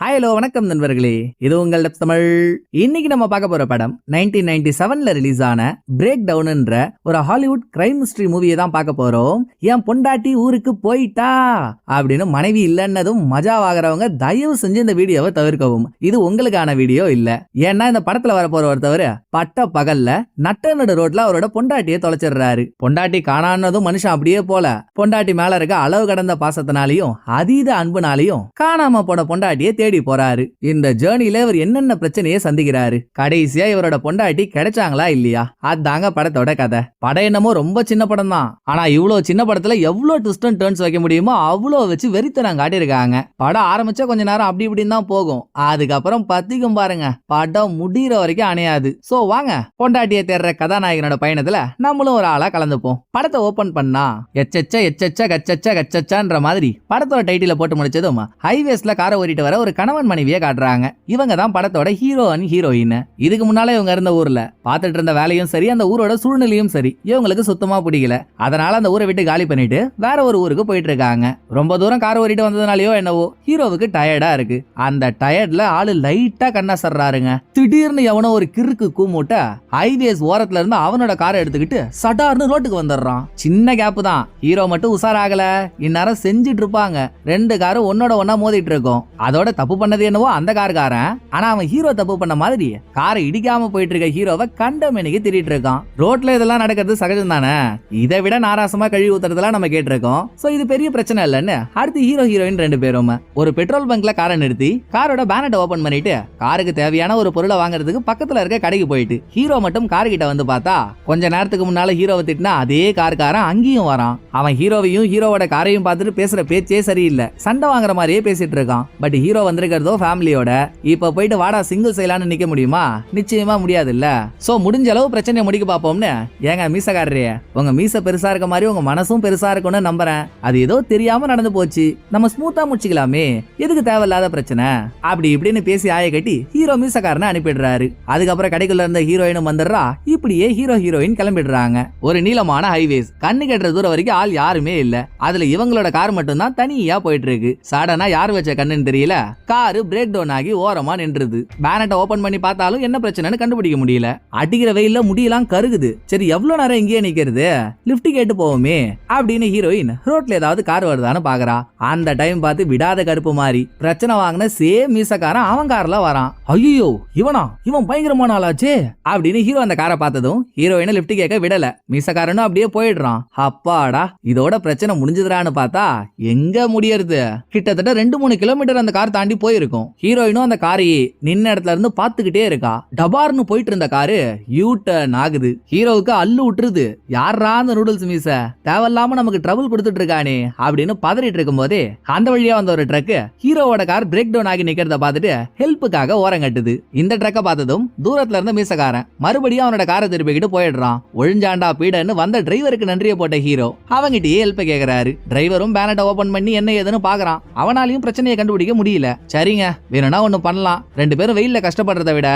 Hi hello வணக்கம் நண்பர்களே. இது உங்கள் தமிழ். இன்னைக்கு நம்ம பார்க்க போற படம் 1997 நைன்டி செவன்ல ரிலீஸ் ஆன பிரேக் டவுன்ன்ற ஒரு ஹாலிவுட் கிரைம் மிஸ்ட்ரி மூவியை தான் பார்க்க போறோம். என் பொண்டாட்டி ஊருக்கு போயிட்டா அப்படின்னு மனைவி இல்லைன்னதும் மஜாவாகிறவங்க தயவு செஞ்சு இந்த வீடியோவை தவிர்க்கவும். இது உங்களுக்கான வீடியோ இல்ல. ஏன்னா இந்த படத்துல வர ஒருத்தவர் பட்ட பகல்ல நட்ட நடு ரோட்ல அவரோட பொண்டாட்டியை தொலைச்சிடுறாரு. பொண்டாட்டி காணானதும் மனுஷன் அப்படியே போல. பொண்டாட்டி மேல இருக்க அளவு கடந்த பாசத்தினாலையும் அதீத அன்புனாலையும் காணாம போன பொண்டாட்டியை தேடி போறாரு. இந்த ஜேர்னில இவர் என்னென்ன பிரச்சனையை சந்திக்கிறாரு? கடைசியா இவரோட பொண்டாட்டி கிடைச்சாங்களா இல்லையா? அதாங்க படத்தோட கதை. படம் என்னமோ ரொம்ப சின்ன படம் தான். ஆனா இவ்வளவு சின்ன படத்துல எவ்வளவு ட்விஸ்ட் அண்ட் டேர்ன்ஸ் வைக்க முடியுமோ அவ்வளோ வச்சு வெறித்தனம் காட்டியிருக்காங்க. படம் ஆரம்பிச்சா கொஞ்ச நேரம் அப்படி இப்படின்னு தான் போகும். அதுக்கப்புறம் பத்திக்கும் பாருங்க. படம் முடியிற வரைக்கும் அணையாது. சோ வாங்க பொண்டாட்டியை தேடுற கதாநாயகனோட பயணத்துல நம்மளும் ஒரு ஆளா கலந்துப்போம். படத்தை ஓபன் பண்ணா எச்சச்ச எச்சச்ச கச்சச்ச கச்சச்சான்ற மாதிரி படத்தோட டைட்டில போட்டு முடிச்சதும் ஹைவேஸ்ல காரை ஓட்டிட்டு வர ஒரு கணவன் மனைவியை காட்டுறாங்க. இவங்க தான் படத்தோட ஹீரோ அண்ட் ஹீரோயின் இதுக்கு முன்னால இவங்க இருந்த ஊர்ல. பார்த்துட்டு இருந்த வேலையும் சரி அந்த ஊரோட சூழ்நிலையும் சரி. இவங்களுக்கு சுத்தமா பிடிக்கல. அதனால அந்த ஊரை விட்டு காலி பண்ணிட்டு வேற ஒரு ஊருக்கு போயிட்டு இருக்காங்க ரொம்ப தூரம் கார் ஓடிட்டு வந்ததுனாலயோ என்னவோ ஹீரோவுக்கு டயர்டா இருக்கு. அந்த டயர்ட்ல ஆளு லைட்டா கண்ணா சர்றாருங்க திடீர்னு எவனோ ஒரு கிறுக்கு கூமுட்ட ஹைவேஸ் ஓரத்துல இருந்து அவனோட காரை எடுத்துக்கிட்டு சடார்னு ரோட்டுக்கு வந்துடுறான். சின்ன கேப் தான். ஹீரோ மட்டும் உஷாராகல. இந்நேரம் செஞ்சுட்டு இருப்பாங்க. ரெண்டு காரும் ஒன்னோட ஒன்னா மோதிட்டு இருக்கும். அதோட தப்பு பண்ணது என்னவோ அந்த காருக்காரன் ஆனா அவன் ஹீரோ தப்பு பண்ண மாதிரி காரை இடிக்காம போயிட்டு இருக்க ஹீரோவை கண்டம் மேனிக்கு திட்டிட்டு இருக்கான். ரோட்ல இதெல்லாம் நடக்கிறது சகஜம் தானே இதை விட நாராசமா கழுவி ஊத்துறதெல்லாம் நம்ம கேட்டிருக்கோம். சோ இது பெரிய பிரச்சனை இல்லைன்னு அடுத்து ஹீரோ ஹீரோயின் ரெண்டு பேரும். ஒரு பெட்ரோல் பங்க்ல காரை நிறுத்தி காரோட பேனட் ஓபன் பண்ணிட்டு காருக்கு தேவையான ஒரு பொருளை வாங்குறதுக்கு பக்கத்துல இருக்க கடைக்கு போயிட்டு ஹீரோ மட்டும் கார் கிட்ட வந்து பார்த்தா கொஞ்ச நேரத்துக்கு முன்னால ஹீரோவை திட்டினா அதே கார்காரன் அங்கேயும் வரான். அவன் ஹீரோவையும் ஹீரோவோட காரையும் பார்த்துட்டு பேசுற பேச்சே சரியில்லை. சண்டை வாங்குற மாதிரியே பேசிட்டு இருக்கான். பட் ஹீரோ வந்திருக்கிறதோ ஃபேமிலியோட இப்ப போயிட்டு வாடா சிங்கிள் செய்யலாம்னு நிக்க முடியுமா? நிச்சயமா முடியாது இல்ல சோ முடிஞ்ச அளவு பிரச்சனையை முடிக்க பாப்போம்னு ஏங்க மீசக்காரரே உங்க மீச பெருசா இருக்க மாதிரி உங்க மனசும் பெருசா இருக்கும்னு நம்புறேன். அது ஏதோ தெரியாம நடந்து போச்சு. நம்ம ஸ்மூத்தா முடிச்சுக்கலாமே. எதுக்கு தேவையில்லாத பிரச்சனை? அப்படி இப்படின்னு பேசி ஆய கட்டி ஹீரோ மீசக்காரனை அனுப்பிடுறாரு. அதுக்கப்புறம் கடைக்குள்ள இருந்த ஹீரோயினும் வந்துடுறா. இப்படியே ஹீரோ ஹீரோயின் கிளம்பிடுறாங்க. ஒரு நீளமான ஹைவேஸ் கண்ணு கட்டுற தூரம் வரைக்கும் ஆள் யாருமே இல்ல. அதுல இவங்களோட கார் மட்டும் தான் தனியா போயிட்டு இருக்கு. சடனா யார் வச்ச கண்ணுன்னு தெரியல? காரு பிரேக் டவுன் ஆகி ஓரமா நின்றுது. பேனட்டை ஓபன் பண்ணி பார்த்தாலும் என்ன பிரச்சனைன்னு கண்டுபிடிக்க முடியல. அடிக்கிற வெயில்ல முடியெல்லாம் கருகுது. சரி எவ்வளவு நேரம் இங்கேயே நிக்கிறது? லிப்ட் கேட்டு போவோமே அப்படின்னு ஹீரோயின் ரோட்ல ஏதாவது கார் வருதான்னு பாக்குறா. அந்த டைம் பார்த்து விடாத கருப்பு மாதிரி பிரச்சனை வாங்கின சேம் மீசக்காரன் அவன் கார்ல வரான். ஐயோ இவனா? இவன் பயங்கரமான ஆளாச்சே அப்படின்னு ஹீரோ அந்த காரை பார்த்ததும் ஹீரோயினை லிப்ட் கேட்க விடல. மீசக்காரனும் அப்படியே போயிடுறான். அப்பாடா இதோட பிரச்சனை முடிஞ்சதுடான்னு பார்த்தா எங்க முடியறது? கிட்டத்தட்ட ரெண்டு மூணு கிலோமீட்டர் அந்த கார் தாண்டி போயிருக்கும். ஹீரோயினும் அந்த காரையே நின்ன இடத்துல இருந்து பாத்துக்கிட்டே இருக்கா. டபார்னு போயிட்டு இருந்த காரு யூ டர்ன் ஆகுது. ஹீரோவுக்கு அல்லு விட்டுருது. யாரா அந்த நூடுல்ஸ் மீச தேவையில்லாம நமக்கு ட்ரபுள் கொடுத்துட்டு இருக்கானே அப்படின்னு பதறிட்டு இருக்கும் போதே அந்த வழியா வந்த ஒரு ட்ரக் ஹீரோவோட கார் பிரேக் டவுன் ஆகி நிக்கிறத பார்த்துட்டு ஹெல்ப்புக்காக ஓரம் கட்டுது. இந்த ட்ரக்கை பார்த்ததும் தூரத்துல இருந்த மீசக்காரன் மறுபடியும் அவனோட காரை திருப்பிக்கிட்டு போயிடுறான். ஒழிஞ்சாண்டா பீடன்னு வந்த டிரைவருக்கு நன்றியை போட்ட ஹீரோ அவங்கிட்டயே ஹெல்ப் கேக்குறாரு. டிரைவரும் பேனட்டை ஓபன் பண்ணி என்ன ஏதுன்னு பாக்குறான் அவனாலையும் பிரச்சனையை கண்டுபிடிக்க முடியல. சரிங்க வேணும்னா ஒன்று பண்ணலாம். ரெண்டு பேரும் வெயிலில் கஷ்டப்படுறத விட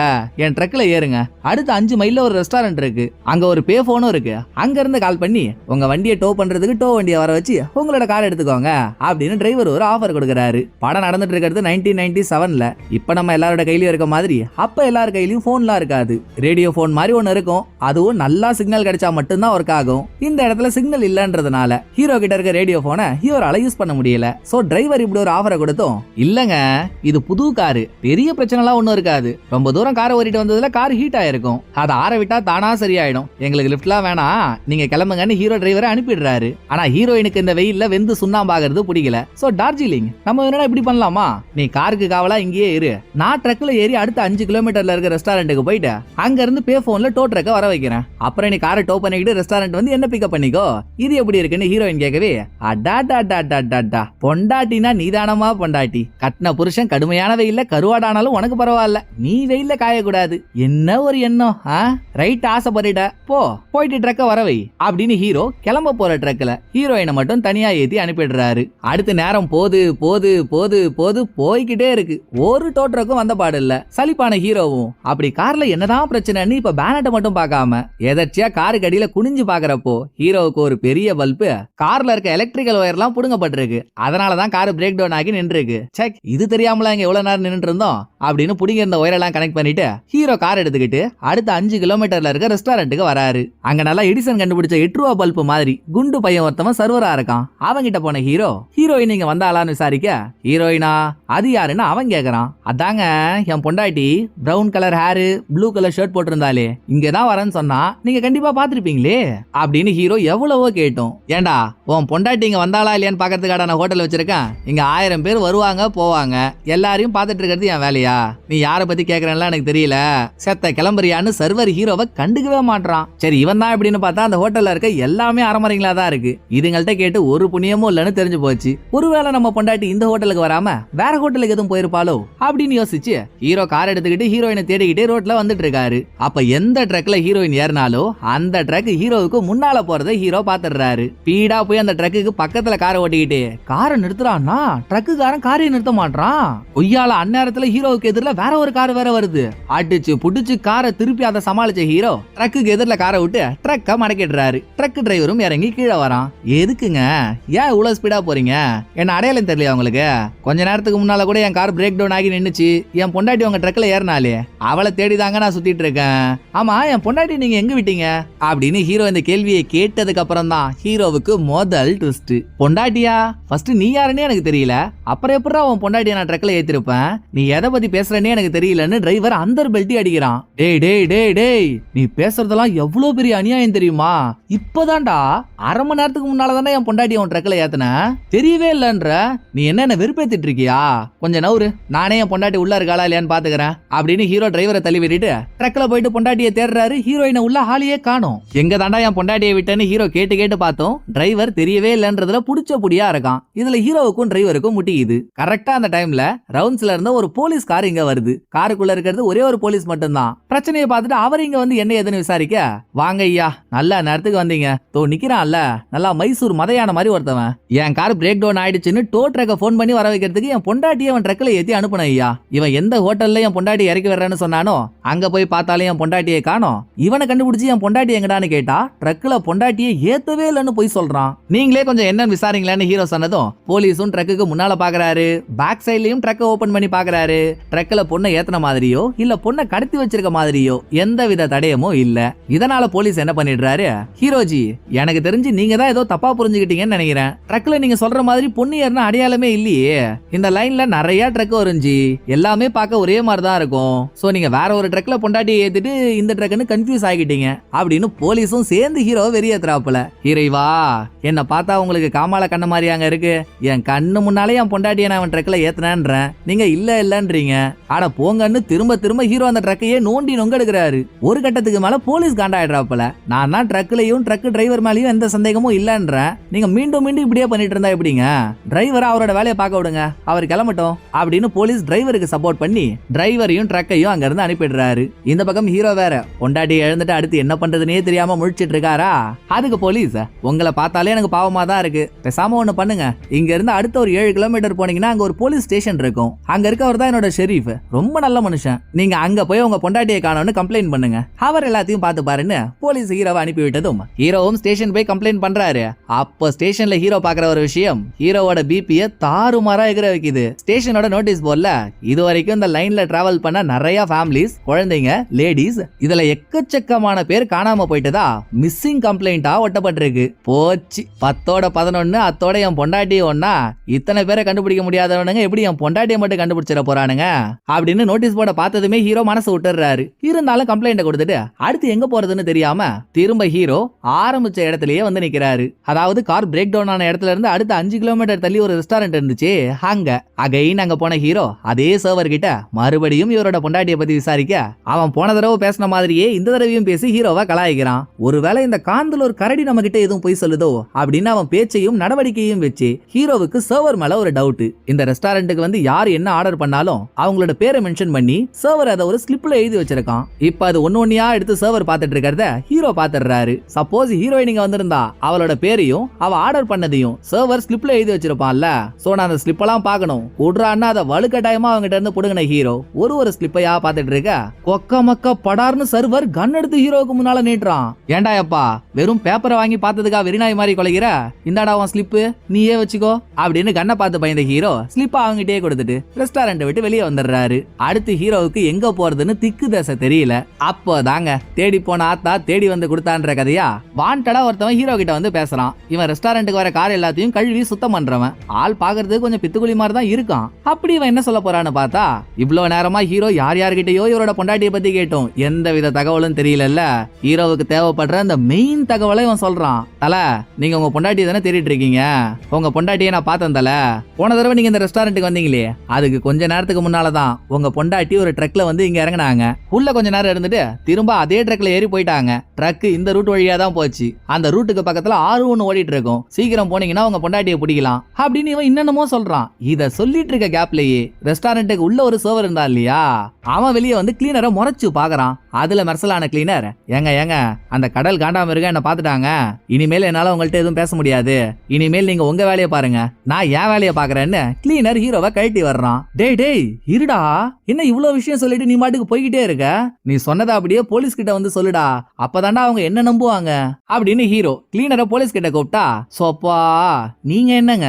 என் ட்ரக்கில் ஏறுங்க. அடுத்த அஞ்சு மைலில் ஒரு ரெஸ்டாரண்ட் இருக்கு. அங்கே ஒரு பே ஃபோனும் இருக்கு. அங்கேருந்து கால் பண்ணி உங்கள் வண்டியை டோ பண்ணுறதுக்கு டோ வண்டியை வர வச்சு உங்களோட கார் எடுத்துக்கோங்க அப்படின்னு டிரைவர் ஒரு ஆஃபர் கொடுக்குறாரு. படம் நடந்துட்டு இருக்கிறது நைன்டீன் நைன்டி செவனில் இப்போ நம்ம எல்லாரோட கையிலையும் இருக்க மாதிரி அப்போ எல்லார் கையிலையும் ஃபோன்லாம் இருக்காது. ரேடியோ ஃபோன் மாதிரி ஒன்று இருக்கும். அதுவும் நல்லா சிக்னல் கிடைச்சா மட்டும்தான் ஒர்க் ஆகும். இந்த இடத்துல சிக்னல் இல்லைன்றதுனால ஹீரோ கிட்ட இருக்க ரேடியோ ஃபோனை ஹீரோரால யூஸ் பண்ண முடியல. ஸோ டிரைவர் இப்படி ஒரு ஆஃபரை கொடுத்தோம். இல்லைங்க. இது புது காரு. பெரிய பிரச்சனைலாம் ஒன்றும் இருக்காது. ரொம்ப தூரம் காரை ஓட்டிட்டு வந்ததுல கார் ஹீட் ஆயிருக்கும். அதை ஆற விட்டா தானா சரியாயிடும். எங்களுக்கு லிஃப்ட்லாம் வேணாம். நீங்க கிளம்புங்கன்னு ஹீரோ டிரைவரை அனுப்பிடுறாரு. ஆனா ஹீரோயினுக்கு இந்த வெயில்ல வெந்து சுண்ணாம்பாகிறது பிடிக்கல. சோ டார்ஜிலிங் நம்ம வேணா இப்படி பண்ணலாமா? நீ காருக்கு காவலா இங்கேயே இரு. நான் ட்ரக்ல ஏறி அடுத்த அஞ்சு கிலோமீட்டர்ல இருக்க ரெஸ்டாரண்ட்டுக்கு போயிட்டு அங்க இருந்து பே போன்ல டோ ட்ரக்க வர வைக்கிறேன். அப்புறம் நீ காரை டோ பண்ணிக்கிட்டு ரெஸ்டாரண்ட் வந்து என்ன பிக்கப் பண்ணிக்கோ? இது எப்படி இருக்குன்னு ஹீரோயின் கேட்கவே அடாடாடாடாடாடா பொண்டாட்டினா நீதானமா பொண்டாட்டி. கட்டின புருஷன் கடுமையான வெயில்ல கருவாடானாலும் உனக்கு பரவாயில்ல. நீ வெயில்ல காயக்கூடாது. என்ன ஒரு எண்ணம் ஆ? ரைட் ஆசைப்பட்டுட்ட. போ போயிட்டு ட்ரக்க வரவை. அப்படின்னு ஹீரோ கிளம்ப போற ட்ரக்ல ஹீரோயினை மட்டும் தனியா ஏத்தி அனுப்பிடுறாரு. அடுத்த நேரம் போது போது போது போது போய்கிட்டே இருக்கு. ஒரு டோட்ரக்கும் வந்த பாடு இல்ல. சலிப்பான ஹீரோவும். அப்படி கார்ல என்னதான் பிரச்சனைன்னு இப்ப பேனட்டை மட்டும் பார்க்காம எதர்ச்சியா காருக்கு அடியில குனிஞ்சு பாக்குறப்போ ஹீரோவுக்கு ஒரு பெரிய பல்பு கார்ல இருக்க எலக்ட்ரிக்கல் ஒயர்லாம் புடுங்கப்பட்டிருக்கு. அதனாலதான் கார் பிரேக் டவுன் ஆகி நின்றுருக்கு. செக் இது தெரியாமல இங்க எவ்வளவு நேரம் நின்றுட்டு இருந்தோம்? அப்படின்னு புடிங்க இருந்த ஒயரெல்லாம் கனெக்ட் பண்ணிட்டு ஹீரோ கார் எடுத்துக்கிட்டு அடுத்த அஞ்சு கிலோமீட்டர்ல இருக்க ரெஸ்டாரண்ட்டுக்கு வராரு. அங்க நல்லா எடிசன் கண்டுபிடிச்ச எட்டு ரூபா பல்ப் மாதிரி குண்டு பையன் ஒருத்தவன் சர்வரா இருக்கான். அவங்கிட்ட போன ஹீரோ ஹீரோயின் இங்க வந்தாளான்னு விசாரிக்க ஹீரோயினா அது யாருன்னு அவன் கேக்குறான். அதாங்க என் பொண்டாட்டி brown colour hair blue colour shirt போட்டிருந்தாலே இங்க தான் வரேன்னு சொன்னா நீங்க கண்டிப்பா பாத்திருப்பீங்களே அப்படின்னு ஹீரோ எவ்வளவோ கேட்டோம். ஏண்டா உன் பொண்டாட்டி இங்க வந்தாளா இல்லையான்னு பாக்கிறதுக்காக நான் ஹோட்டல் வச்சிருக்கேன். இங்க ஆயிரம் பேர் வருவாங்க போவாங்க. எல்லாரையும் பார்த்துட்டு இருக்கிறது என் வேலையா? நீ யாரை பத்தி கேக்குறேன்லாம் எனக்கு தெரியல. செத்த கிளம்புறியான்னு சர்வர் ஹீரோவை கண்டுக்கவே மாட்றான். சரி இவன் தான் எப்படின்னு பார்த்தா அந்த ஹோட்டல்ல இருக்க எல்லாமே அறமறைங்களா தான் இருக்கு. இதுங்கள்ட்ட கேட்டு ஒரு புண்ணியமும் இல்லைன்னு தெரிஞ்சு போச்சு. ஒருவேளை நம்ம பொண்டாட்டி இந்த ஹோட்டலுக்கு வராம வேற ஹோட்டலுக்கு எதுவும் போயிருப்பாளோ? அப்படின்னு யோசிச்சு ஹீரோ கார் எடுத்துக்கிட்டு ஹீரோயினை தேடிக்கிட்டே ரோட்ல வந்துட்டு இருக்காரு. அப்ப எந்த ட்ரக்ல ஹீரோயின் ஏறினாலோ அந்த ட்ரக் ஹீரோவுக்கு முன்னால போறதை ஹீரோ பாத்துடுறாரு ஸ்பீடா போய் அந்த ட்ரக்குக்கு பக்கத்துல காரை ஓட்டிக்கிட்டு காரை நிறுத்துறான்னா ட்ரக்குக்காரன் காரையை நிறுத்த மாட்டான் கொய்யால அந்நேரத்துல ஹீரோவுக்கு எதிரில் வேற ஒரு கார் வேற வருது. அடிச்சு புடிச்சு காரை திருப்பி அதை சமாளிச்ச ஹீரோ ட்ரக்குக்கு எதிரில் காரை விட்டு ட்ரக்க மடக்கிடுறாரு. ட்ரக் டிரைவரும் இறங்கி கீழே வரான். எதுக்குங்க? ஏன் இவ்வளவு ஸ்பீடா போறீங்க? என்ன அடையாளம் தெரியல உங்களுக்கு? கொஞ்ச நேரத்துக்கு முன்னால கூட என் கார் பிரேக் டவுன் ஆகி நின்னுச்சு. என் பொண்டாட்டி உங்க ட்ரக்ல ஏறினாலே. அவளை தேடி தாங்க நான் சுத்திட்டு இருக்கேன். ஆமா என் பொண்டாட்டி நீங்க எங்க விட்டீங்க? அப்படின்னு ஹீரோ இந்த கேள்வியை கேட்டதுக்கு அப்புறம் தான் ஹீரோவுக்கு மோதல் ட்விஸ்ட் பொண்டாட்டியா? ஃபர்ஸ்ட் நீ யாருன்னே எனக்கு தெரியல. அப்புறம் எப்படி உன் பொண்டாட்டியா நான் ட்ரக்ல ஏத்திருப்பேன். நீ எதை பத்தி பேசுறேன்னே எனக்கு தெரியலன்னு டிரைவர் அந்தர் பெல்ட்டி அடிக்கிறான். டேய் டேய் டேய் டேய் நீ பேசுறதெல்லாம் எவ்வளவு பெரிய அநியாயம் தெரியுமா? இப்பதான்டா அரை மணி நேரத்துக்கு முன்னால தானே என் பொண்டாட்டி உன் ட்ரக்ல ஏத்துன? தெரியவே இல்லைன்ற நீ என்ன என்ன வெறுப்பேத்திட்டு இருக்கியா? கொஞ்சம் நவுரு நானே என் பொண்டாட்டி உள்ள இருக்காளா இல்லையான்னு பாத்துக்கிறேன் அப்படின்னு ஹீரோ டிரைவரை தள்ளி விட்டுட்டு ட்ரக்ல போயிட்டு பொண்டாட்டியை தேடுறாரு. ஹீரோயினை உள்ள ஹாலியே காணும். எங்க தாண்டா என் பொண்டாட்டியை விட்டேன்னு ஹீரோ கேட்டு கேட்டு பார்த்தோம். டிரைவர் தெரியவே இல்லைன்றதுல புடிச்ச புடியா இருக்கான். இதுல ஹீரோவுக்கும் டிரைவருக்கும் முட்டிக்குது கரெக்டா அந்த டைம்ல ரவுண்ட்ஸ்ல இருந்த ஒரு போலீஸ் கார் இங்க வருது. காருக்குள்ள இருக்கிறது ஒரே ஒரு போலீஸ் மட்டும்தான். பிரச்சனையை பார்த்துட்டு அவர் இங்க வந்து என்ன ஏதுன்னு விசாரிக்க வாங்க ஐயா நல்ல நேரத்துக்கு வந்தீங்க. தோ நிக்கிறான்ல. நல்லா மைசூர் மதையான மாதிரி ஒருத்தவன். என் கார் பிரேக் டவுன் ஆயிடுச்சுன்னு டோ ட்ரக்க ஃபோன் பண்ணி வர வைக்கிறதுக்கு என் பொண்டாட்டியை அவன் ட்ரக்கில் ஏத்தி அனுப்பின ஐயா. இவன் எந்த ஹோட்டல்ல என் பொண்டாட்டி இறக்கி வர்றேன்னு சொன்னானோ அங்க போய் பார்த்தாலும் என் பொண்டாட்டியை காணோம். இவனை கண்டுபிடிச்சு என் பொண்டாட்டி எங்கடான்னு கேட்டா ட்ரக்கில் பொண்டாட்டியை ஏத்தவே இல்லைன்னு போய் சொல்றான். நீங்களே கொஞ்சம் என்னன்னு விசாரிங்களேன்னு ஹீரோ சொன்னதும் போலீஸும் ட்ரக்குக்கு முன்னால பாக்குறாரு. பேக் சைட்லயும் ட்ரக்கை ஓபன் பண்ணி பாக்குறாரு. ட்ரக்ல பொண்ணை ஏத்துன மாதிரியோ இல்ல பொண்ணை கடத்தி வச்சிருக்க மாதிரியோ எந்த வித தடயமோ இல்ல. இதனால போலீஸ் என்ன பண்ணிடுறாரு? ஹீரோஜி எனக்கு தெரிஞ்சு நீங்க தான் ஏதோ தப்பா புரிஞ்சுக்கிட்டீங்கன்னு நினைக்கிறேன். ட்ரக்ல நீங்க சொல்ற மாதிரி பொண்ணு ஏறின அடையாளமே இல்லையே. இந்த லைன்ல நிறைய ட்ரக் வருஞ்சி எல்லாமே பார்க்க ஒரே மாதிரி தான் இருக்கும். சோ நீங்க வேற ஒரு ட்ரக்ல பொண்டாட்டி ஏத்திட்டு இந்த ட்ரக்னு கன்ஃபியூஸ் ஆகிட்டீங்க. அப்படின்னு போலீஸும் சேர்ந்து ஹீரோ வெறியேத்துறாப்புல. ஹீரோவா என்ன பார்த்தா உங்களுக்கு காமால கண்ண மாதிரி அங்க இருக்கு. என் கண்ணு முன்னாலே என் பொண்டாட்டியை நான் அவன் ட்ரக்ல ஏத்துனேன்றேன் நீங்க இல்ல இல்லன்றீங்க. ஆனா போங்கன்னு திரும்ப திரும்ப ஹீரோ அந்த ட்ரக்கையே நோண்டி நொங்கெடுக்கிறாரு. ஒரு கட்டத்துக்கு மேல போலீஸ் காண்டாயிடுறாப்பல. நான் தான் ட்ரக்லயும் ட்ரக் டிரைவர் மேலயும் எந்த சந்தேகமும் இல்லன்றேன். நீங்க மீண்டும் மீண்டும் இப்படியே பண்ணிட்டு இருந்தா எப்படிங்க டிரைவரை அவரோட வேலையை பார்க்க விடுங்க. அவர் கிளம்பட்டும். அப்படின்னு போலீஸ் டிரைவருக்கு சப்போர்ட் பண்ணி டிரைவரையும் ட்ரக்கையும் அங்க இருந்து அனுப்பிடுறாரு. இந்த பக்கம் ஹீரோ வேற. பொண்டாட்டி எழுந்துட்டு அடுத்து என்ன பண்றதுனே தெரியாம முழிச்சிட்டு இருக்காரா அதுக்கு போலீஸ் உங்களை பார்த்தாலே எனக்கு பாவமா தான் இருக்கு. பேசாம ஒண்ணு பண்ணுங்க. இங்க இருந்து அடுத்த ஒரு ஏழு கிலோமீட்டர் போனீங்கன்னா அங்க ஒரு போலீஸ் ஸ்டேஷன் இருக்கும். அங்க இருக்கவர் தான் என்னோட ஷெரீஃப் ரொம்ப நல்ல மனுஷன். நீங்க அங்க போய் உங்க பொண்டாட்டியை காணோம்னு கம்ப்ளைண்ட் பண்ணுங்க. அவர் எல்லாத்தையும் பார்த்து பாருன்னு போலீஸ் ஹீரோவை அனுப்பி விட்டதும் ஹீரோவும் ஸ்டேஷன் போய் கம்ப்ளைண்ட் பண்றாரு. அப்போ ஸ்டேஷன்ல ஹீரோ பாக்குற ஒரு விஷயம் ஹீரோவோட பிபிய தாறுமாறா எகிற வைக்குது. ஸ்டேஷனோட நோட்டீஸ் போர்ட்ல இது வரைக்கும் இந்த லைன்ல டிராவல் பண்ண நிறைய ஃபேமிலிஸ் குழந்தைங்க லேடிஸ் இதுல எக்கச்சக்கமான பேர் காணாம போயிட்டதா மிஸ்ஸிங் கம்ப்ளைண்டா ஒட்டப்பட்டிருக்கு. போச்சு. பத்தோட பதினொன்னு அத்தோட என் பொண்டாட்டி ஒன்னா இத்தனை பேரை கண்டுபிடிக்க முடியாதவனுங்க எப்படி என் பொண்டாட்டியை மட்டும் கண்டுபிடிச்சிட போறானுங்க அப்படின்னு நோட்டீஸ் போர்டை பார்த்ததுமே ஹீரோ மனசு விட்டுறாரு இருந்தாலும் கம்ப்ளைண்ட் கொடுத்துட்டு அடுத்து எங்க போறதுன்னு தெரியாம திரும்ப ஹீரோ ஆரம்பிச்ச இடத்துலயே வந்து நிக்கிறாரு. அதாவது கார் பிரேக் டவுன் ஆன இடத்துல இருந்து அடுத்த அஞ்சு கிலோமீட்டர் தள்ளி ஒரு ரெஸ்டாரண்ட் இருந்துச்சு. அங்க அகைன் அங்க போன ஹீரோ அதே சர்வர் கிட்ட மறுபடியும் இவரோட பொண்டாட்டியை பத்தி விசாரிக்க அவன் போன தடவை பேசின மாதிரியே இந்த தடவையும் பேசி ஹீரோவை கலாய்க்கிறான். ஒருவேளை இந்த காந்தல் ஒரு கரடி நம்ம கிட்ட எதுவும் போய் சொல்லுதோ அப்படின்னு அவன் பேச்சையும் நடவடிக்கையும் வச்சு ஹீரோவுக்கு சர்வர் மேல ஒரு டவுட் இந்த ரெஸ்டாரண்ட்டுக்கு வந்து யார் என்ன ஆர்டர் பண்ணாலும் அவங்களோட பேரை மென்ஷன் பண்ணி சர்வர் அதை ஒரு ஸ்லிப்ல எழுதி வச்சிருக்கான். இப்ப அது ஒன்னு ஒன்னியா எடுத்து சர்வர் பார்த்துட்டு இருக்கிறத ஹீரோ பார்த்துடுறாரு. சப்போஸ் ஹீரோயினிங்க வந்திருந்தா அவளோட பேரையும் அவ ஆர்டர் பண்ணதையும் சர்வர் ஸ்லிப்ல எழுதி வச்சிருப்பான்ல. சோ நான் அந்த ஸ்லிப் எல்லாம் பார்க்கணும். கூடுறான்னா அதை வலுக்கட்டாயமா அவங்ககிட்ட இருந்து புடுங்கின ஹீரோ ஒரு ஒரு ஸ்லிப்பையா பார்த்துட்டு இருக்க. கொக்க மக்க படார்னு சர்வர் கன் எடுத்து ஹீரோவுக்கு முன்னால நீட்டுறான். ஏண்டா எப்பா வெறும் பேப்பரை வாங்கி பார்த்ததுக்கா வெறிநாய் மாதிரி கொலைகிற? இந்தாடா உன் ஸ்லிப்பு நீயே வச்சுக்கோ. அப்படின்னு கண்ணை பார்த்து பயந்த ஹீரோ ஸ்லிப்பா அவங்க அவங்கிட்டே கொடுத்துட்டு ரெஸ்டாரண்ட் விட்டு வெளியே வந்துடுறாரு. அடுத்து ஹீரோவுக்கு எங்க போறதுன்னு திக்கு தசை தெரியல. அப்போ தாங்க தேடி போன ஆத்தா தேடி வந்து கொடுத்தான்ற கதையா? வாண்டடா ஒருத்தவன் ஹீரோ கிட்ட வந்து பேசுறான். இவன் ரெஸ்டாரண்ட்டுக்கு வர கார் எல்லாத்தையும் கழுவி சுத்தம் பண்றவன். ஆள் பாக்குறதுக்கு கொஞ்சம் பித்துக்குழி மாதிரி தான் இருக்கான். அப்படி இவன் என்ன சொல்ல போறான்னு பார்த்தா இவ்வளவு நேரமா ஹீரோ யார் யார்கிட்டயோ இவரோட பொண்டாட்டியை பத்தி கேட்டோம். எந்த வித தகவலும் தெரியலல்ல. ஹீரோவுக்கு தேவைப்படுற அந்த மெயின் தகவலை இவன் சொல்றான். தல நீங்க உங்க பொண்டாட்டியை தானே தேடிட்டு இருக்கீங்க? உங்க பொண்டாட்டியை நான் பார்த்தேன் தல. போன தடவை நீங்க இந்த ரெஸ்டாரண்ட்டுக்கு வந்தீங்களே? அதுக்கு கொஞ்ச நேரத்துக்கு முன்னால தான் உங்க பொண்டாட்டி ஒரு ட்ரக்ல வந்து இங்க இறங்குனாங்க. உள்ள கொஞ்ச நேரம் இருந்துட்டு திரும்ப அதே ட்ரக்ல ஏறி போயிட்டாங்க. ட்ரக் இந்த ரூட் வழியா தான் போச்சு. அந்த ரூட்டுக்கு பக்கத்துல ஆறு ஒன்று ஓடிட்டு இருக்கும். சீக்கிரம் போனீங்கன்னா உங்க பொண்டாட்டியை பிடிக்கலாம். அப்படின்னு இவன் என்னென்னமோ சொல்றான். இத சொல்லிட்டு இருக்க கேப்லயே ரெஸ்டாரண்ட்டுக்கு உள்ள ஒரு சர்வர் இருந்தா இல்லையா? அவன் வெளியே வந்து கிளீனரை முறைச்சு பாக்குறான். அதுல மெர்சலான கிளீனர் ஏங்க ஏங்க அந்த கடல் காண்டாம இருக்க என்ன பாத்துட்டாங்க இனிமேல் என்னால உங்கள்ட்ட எதுவும் பேச முடியாது. இனிமேல் நீங்க உங்க வேலையை பாருங்க. நான் என் வேலையை பாக்குறேன்னு கிளீனர் ஹீரோ அவ கழட்டி வர்றான். டேய் டேய் இருடா. என்ன இவ்வளவு விஷயம் சொல்லிட்டு நீ மாட்டுக்கு போய்கிட்டே இருக்க? நீ சொன்னதை அப்படியே போலீஸ் கிட்ட வந்து சொல்லுடா. அப்பதான்டா அவங்க என்ன நம்புவாங்க? அப்படின்னு ஹீரோ கிளீனரை போலீஸ் கிட்ட கூப்பிட்டா சோப்பா நீங்க என்னங்க?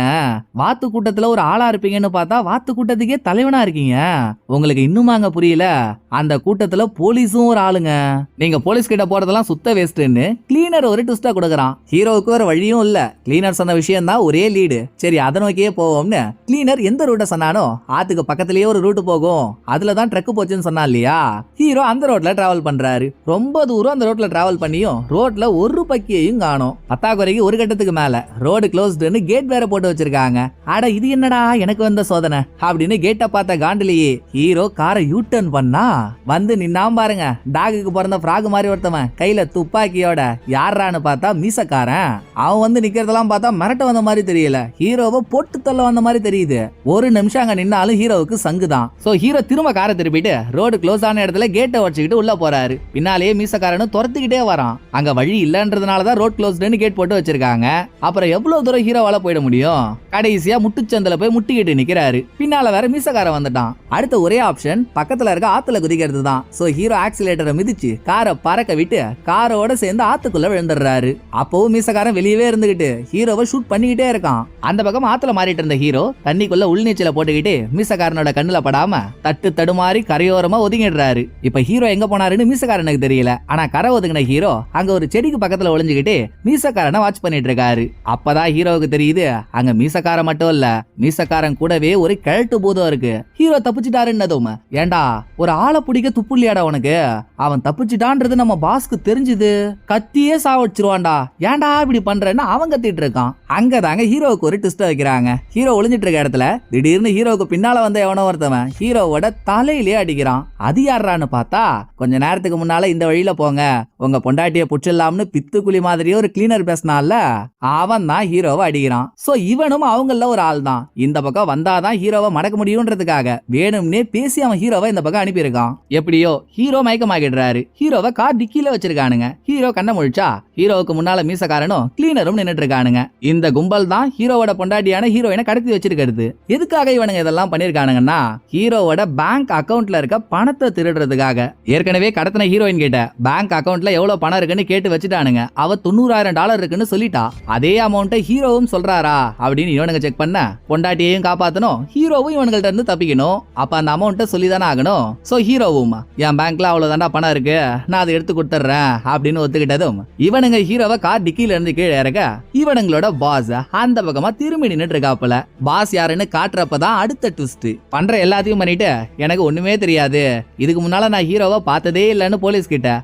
வாத்து கூட்டத்துல ஒரு ஆளா இருப்பீங்கன்னு பார்த்தா வாத்து கூட்டத்துக்கே தலைவனா இருக்கீங்க. உங்களுக்கு இன்னுமாங்க புரியல. அந்த கூட்டத்துல போலீஸும் ஒரு ஆளுங்க. நீங்க போலீஸ் கிட்ட போறதெல்லாம் சுத்த வேஸ்ட்னு கிளீனர் ஒரு ட்விஸ்டா கொடுக்குறான். ஹீரோவுக்கு வேற வழியும் இல்ல. கிளீனர் சொன்ன விஷயம் தான் ஒரே லீடு சரி அதை நோக்கியே போவோம்னு கிளீனர் எந்த ரூட்டை சொன்னானோ? ஆத்துக்கு பக்கத்துலயே ஒரு ரூட் போகும். அதுல தான் ட்ரக் போச்சுன்னு சொன்னா இல்லையா? ஹீரோ அந்த ரோட்ல டிராவல் பண்றாரு. ரொம்ப தூரம் அந்த ரோட்ல டிராவல் பண்ணியும் ரோட்ல ஒரு பக்கியையும் காணும். பத்தாக்குறைக்கு ஒரு கட்டத்துக்கு மேல. ரோடு க்ளோஸ்டுன்னு கேட் வேற போட்டு வச்சிருக்காங்க. அட இது என்னடா? எனக்கு வந்த சோதனை. அப்படின்னு கேட்டை பார்த்த காண்டிலேயே ஹீரோ காரை யூ டர்ன் பண்ணா வந்து நின்னாம் பாருங்க. டாகுக்கு பிறந்த ஃப்ராக் மாதிரி ஒருத்தவன். கையில துப்பாக்கியோட யாரான்னு பார்த்தா மீசக்காரன். அவன் வந்து நிக்கிறதெல்லாம் பார்த்தா மிரட்ட வந்த மாதிரி தெரியல. ஹீரோவை போட்டு தள்ள வந்த மாதிரி தெரியுது. ஒரு நிமிஷம் அங்கே நின்னாலும் ஹீரோவுக்கு சங்கு தான் ஸோ ஹீரோ திரும்ப காரை திருப்பிட்டு ரோடு க்ளோஸ் ஆன இடத்துல கேட்டை உடச்சிக்கிட்டு உள்ள போறாரு. பின்னாலேயே மீசக்காரனும் துரத்துக்கிட்டே வரான். அங்க வழி இல்லைன்றதுனால தான் ரோட் க்ளோஸ்டுன்னு கேட் போட்டு வச்சிருக்காங்க. அப்புறம் எவ்வளவு தூரம் ஹீரோவால போயிட முடியும்? கடைசியா முட்டுச்சந்தில போய் முட்டிக்கிட்டு நிக்கிறாரு. பின்னால வேற மீசக்காரன் வந்துட்டான். அடுத்த ஒரே ஆப்ஷன் பக்கத்துல இருக்க ஆத்துல குதிக்கிறது தான் ஸோ ஹீரோ ஆக்சிலேட்டரை மிதிச்சு காரை பறக்க விட்டு காரோட சேர்ந்து ஆத்துக்குள்ள விழுந்துடுறாரு. அப்பவும் மீசக்காரன் வெளியவே இருந்துகிட்டு ஹீரோவை ஷூட் பண்ணிக்கிட்டே இருக்கான். அந்த பக்கம் ஆத்துல மாறிட்டு இருந்த ஹீரோ தண்ணிக்குள்ள உள்நீச்சல போட்டுக்கிட்டு மீசக்காரனோட கண்ணுல படாம தட்டு தடுமாறி கரையோரமா ஒதுங்கிடுறாரு. இப்ப ஹீரோ எங்க போனாருன்னு மீசக்காரனுக்கு தெரியல. ஆனா கரை ஒதுங்கின ஹீரோ அங்க ஒரு செடிக்கு பக்கத்துல ஒளிஞ்சுக்கிட்டு மீசக்காரனை வாட்ச் பண்ணிட்டு இருக்காரு அப்பதான் ஹீரோவுக்கு தெரியுது அங்க மீசக்காரன் மட்டும் இல்ல மீசக்காரன் கூடவே ஒரு கிழட்டு பூதம் இருக்கு. ஹீரோ தப்பிச்சிட்டாருன்னதும் ஏண்டா ஒரு ஆளை பிடிக்க துப்புள்ளியாடா உனக்கு? அவன் தப்பிச்சிட்டான்றது நம்ம பாஸ்க்கு தெரிஞ்சுது. கத்தியே சாவடிச்சிருவான்டா. ஏன்டா இப்படி பண்றேன்னு அவன் கத்திட்டு இருக்கான். அங்கதாங்க ஹீரோவுக்கு ஒரு ட்விஸ்ட் வைக்கிறாங்க. ஹீரோ ஒளிஞ்சிட்டு இருக்க இடத்துல திடீர்னு ஹீரோவுக்கு பின்னால வந்த எவனோ ஒருத்தவன் ஹீரோவோட தலையிலே அடிக்கிறான். அது யாரான்னு பார்த்தா கொஞ்ச நேரத்துக்கு முன்னால இந்த வழியில போங்க. உங்க பொண்டாட்டிய புடிச்சிடலாம்னு பித்துக்குழி மாதிரியே ஒரு கிளீனர் பேசினால அவன் தான் ஹீரோவை அடிக்கிறான். சோ இவனும் அவங்கள ஒரு ஆள் தான் இந்த பக்கம் வந்தாதான் ஹீரோவை மடக்க முடியும்ன்றதுக்காக வேணும்னே பேசி அவன் ஹீரோவை இந்த பக்கம் அனுப்பியிருக்கான். எப்படியோ ஹீரோ மயக்கமாகிடுறாரு ஹீரோவை கார் டிக்கில வச்சிருக்கானுங்க. ஹீரோ கண்ண முழிச்சா ஹீரோவுக்கு முன்னால மீசக்காரனும் கிளீனரும் நின்றுட்டு இருக்கானுங்க. இந்த கும்பல் தான் ஹீரோவோட பொண்டாட்டியான ஹீரோயினை கடத்தி வச்சிருக்கிறது. எதுக்காக இவனுங்க இதெல்லாம் பண்ணிருக்கானுங்கன்னா ஹீரோவோட பேங்க் அக்கவுண்ட்ல இருக்க பணத்தை திருடுறதுக்காக. ஏற்கனவே கடத்தின ஹீரோயின் கிட்ட பேங்க் அக்கவுண்ட்ல எவ்வளவு பணம் இருக்குன்னு கேட்டு வச்சுட்டானுங்க. அவ தொண்ணூறாயிரம் டாலர் இருக்குன்னு சொல்லிட்டா. அதே அமௌண்ட்டை ஹீரோவும் சொல்றாரா? அப்படின்னு இவனுங்க செக் பண்ண பொண்டாட்டியையும் காப்பாத்தணும் ஹீரோவும் இவனுங்கள்ட்ட இருந்து தப்பிக்கணும். அப்ப அந்த அமௌண்ட்டை சொல்லி தானே ஆகணும். சோ ஹீரோவும் என் பேங்க்ல அவ்வளவுதான்டா பணம் இருக்கு. நான் அதை எடுத்து கொடுத்துட்றேன் அப்படின்னு ஒத்துக்கிட்டதும் இவனுங்க ஹீரோவை கார் டிக்கில இருந்து கீழே இறக்க இவனுங்களோட பாஸ் அந்த பக்கமா திரும்பி நின்னுட்டு இருக்காப்புல. பாஸ் யாருன்னு காட்டுறப்பதான் அடுத்த ட்விஸ்ட் பண்ற எல்லாத்தையும் பண்ணிட்டு எனக்கு ஒண்ணுமே தெரியாது. இதுக்கு முன்னால நான் ஹீரோவை பார்த்ததே இல்லைன்னு போலீஸ் கிட்ட